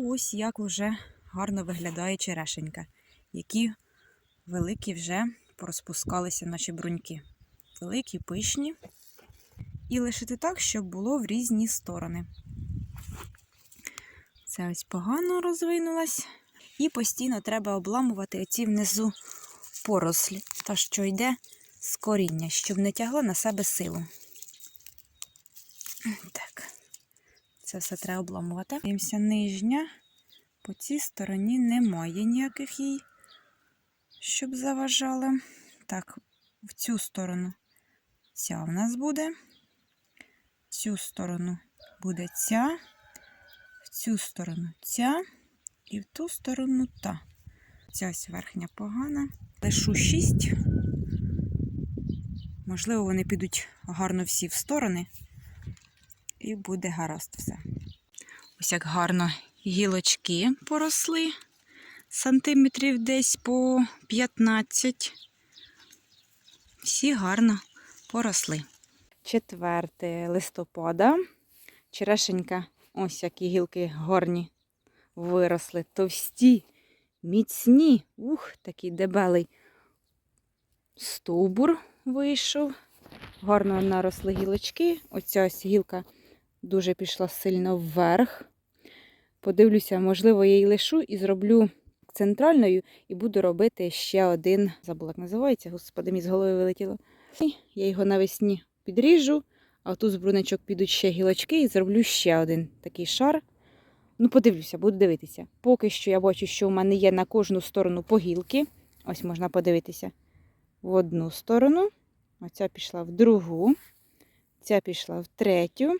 ось як вже гарно виглядає черешенька, які великі вже порозпускалися наші бруньки. Великі, пишні. І лишити так, щоб було в різні сторони. Це ось погано розвинулась. І постійно треба обламувати оці внизу порослі, та що йде з коріння, щоб не тягла на себе силу. Так, це все треба обламувати. Дивимося, нижня. По цій стороні немає ніяких їй, щоб заважали. Так, в цю сторону ця в нас буде. В цю сторону буде ця, в цю сторону ця і в ту сторону та. Ця ось верхня погана. Лишу 6. Можливо, вони підуть гарно всі в сторони. І буде гаразд все. Ось як гарно гілочки поросли. Сантиметрів десь по 15. Всі гарно поросли. 4 листопада. Черешенька, ось які гілки горні виросли. Товсті, міцні. Ух, такий дебелий стовбур вийшов. Гарно наросли гілочки. Оця ось гілка дуже пішла сильно вверх. Подивлюся, можливо, я її лишу і зроблю центральною, і буду робити ще один, забула, як називається, господи, мені з голови вилетіло. Я його навесні підріжу, а тут з бруничок підуть ще гілочки і зроблю ще один такий шар. Ну, подивлюся, буду дивитися. Поки що я бачу, що у мене є на кожну сторону по гілки. Ось можна подивитися в одну сторону. Оця пішла в другу, ця пішла в третю,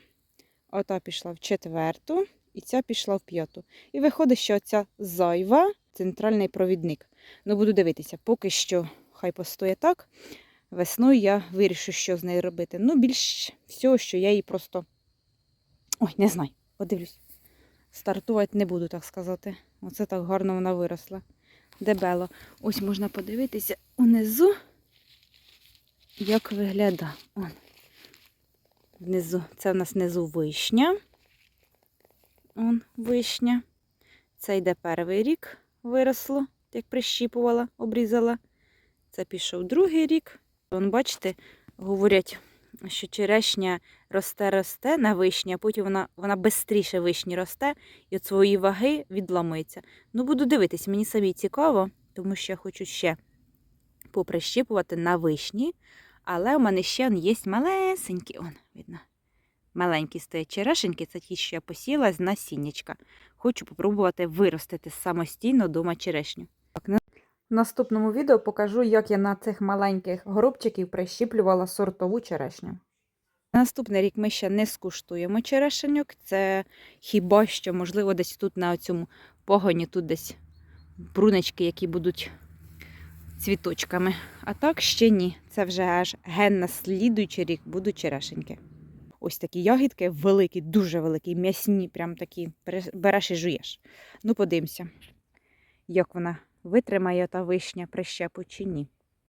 ота пішла в четверту, і ця пішла в п'яту. І виходить, що ця зайва центральний провідник. Ну, буду дивитися, поки що хай постоє так. Весною я вирішу, що з нею робити. Ну, більш всього, що я її просто. Ой, не знаю, подивлюсь. Стартувати не буду, так сказати. Оце так гарно вона виросла. Дебело. Ось можна подивитися унизу, як виглядає. Внизу. Це в нас внизу вишня. Он вишня. Це йде перший рік виросло, як прищіпувала, обрізала. Це пішов другий рік. Вон, бачите, говорять, що черешня росте-росте на вишні, а потім вона вона швидше вишні росте і від своєї ваги відламується. Ну, буду дивитись, мені самі цікаво, тому що я хочу ще поприщіпувати на вишні. Але у мене ще є малесенькі, он, видно, маленькі стоять черешеньки, це ті, що я посіла з насіннячка. Хочу попробувати виростити самостійно дома черешню. В наступному відео покажу, як я на цих маленьких горобчиків прищіплювала сортову черешню. Наступний рік ми ще не скуштуємо черешеньок. Це хіба що, можливо, десь тут на цьому погоні, тут десь брунечки, які будуть цвіточками. А так ще ні. Це вже аж ген на слідуючий рік будуть черешеньки. Ось такі ягідки великі, дуже великі, м'ясні, прям такі береш і жуєш. Ну, подивимося, як вона витримає та вишня прищепу чи ні.